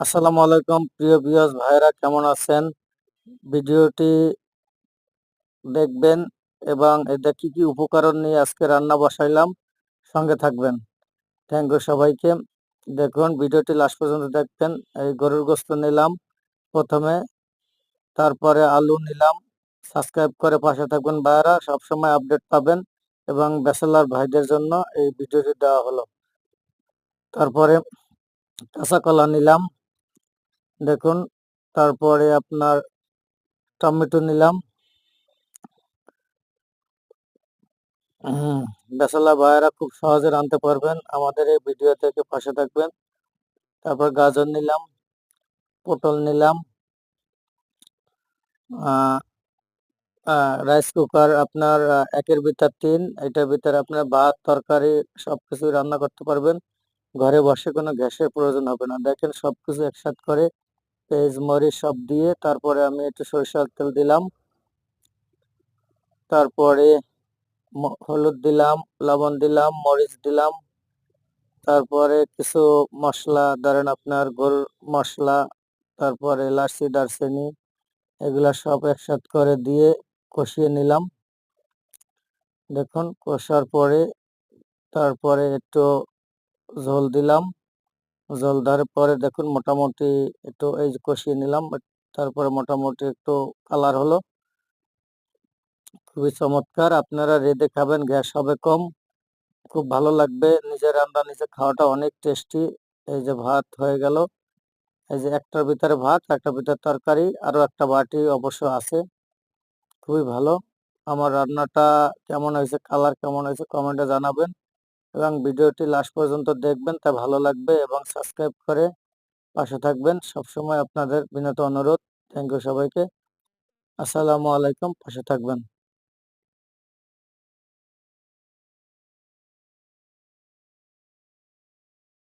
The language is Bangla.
আসসালামু আলাইকুম, প্রিয় বিয়স ভাইরা কেমন আছেন? ভিডিওটি দেখবেন এবং এটা কি কি উপকরণ নিয়ে আজকে রান্না বসাইলাম, সঙ্গে থাকবেন। থ্যাংক ইউ সবাইকে। দেখুন, ভিডিওটি লাস্ট পর্যন্ত দেখবেন। এই গরুর গোস্ত নিলাম প্রথমে, তারপরে আলু নিলাম। সাবস্ক্রাইব করে পাশে থাকবেন ভাইরা সবসময় আপডেট পাবেন এবং ব্যাচেলার ভাইদের জন্য এই ভিডিওটি দেওয়া হলো। তারপরে কাঁচা কলা নিলাম। দেখুন, তারপরে আপনার টমেটো নিলাম। বেসালা ভাইয়েরা খুব সহজে রাঁধতে পারবেন। আমাদের এই ভিডিও থেকে পাশে থাকবেন। তারপর গাজর নিলাম, পটল নিলাম রাইস কুকার আপনার একের ভিতর তিন, এটার ভিতরে আপনার ভাত, তরকারি সবকিছু রান্না করতে পারবেন। ঘরে বসে কোনো গ্যাসের প্রয়োজন হবে না। দেখেন সবকিছু একসাথে করে পেঁয়াজ, মরিচ সব দিয়ে তারপরে আমি একটু সরিষার তেল দিলাম। তারপরে হলুদ দিলাম, লবণ দিলাম, মরিচ দিলাম। তারপরে কিছু মশলা, ধরেন আপনার গোল মশলা, তারপরে এলাচি, দারচিনি, এগুলা সব একসাথ করে দিয়ে কষিয়ে নিলাম। দেখুন, কষার পরে তারপরে একটু ঝোল দিলাম। জল দেওয়ার পরে দেখুন মোটামুটি একটু এই যে কষিয়ে নিলাম তারপরে মোটামুটি একটু কালার হলো। খুবই চমৎকার, আপনারা রেঁধে খাবেন, গ্যাস হবে কম। খুব ভালো লাগবে, নিজের রান্না, নিজে খাওয়াটা অনেক টেস্টি এই যে ভাত হয়ে গেল। এই যে একটার ভিতরে ভাত একটার ভিতরে তরকারি আরও একটা বাটি অবশ্য আছে। খুবই ভালো। আমার রান্নাটা কেমন হয়েছে কালার কেমন হয়েছে কমেন্টে জানাবেন। এবং ভিডিওটি লাস্ট পর্যন্ত দেখবেন, তা ভালো লাগবে এবং সাবস্ক্রাইব করে পাশে থাকবেন। সবসময় আপনাদের বিনত অনুরোধ। থ্যাংক ইউ সবাইকে। আসসালামু আলাইকুম। পাশে থাকবেন।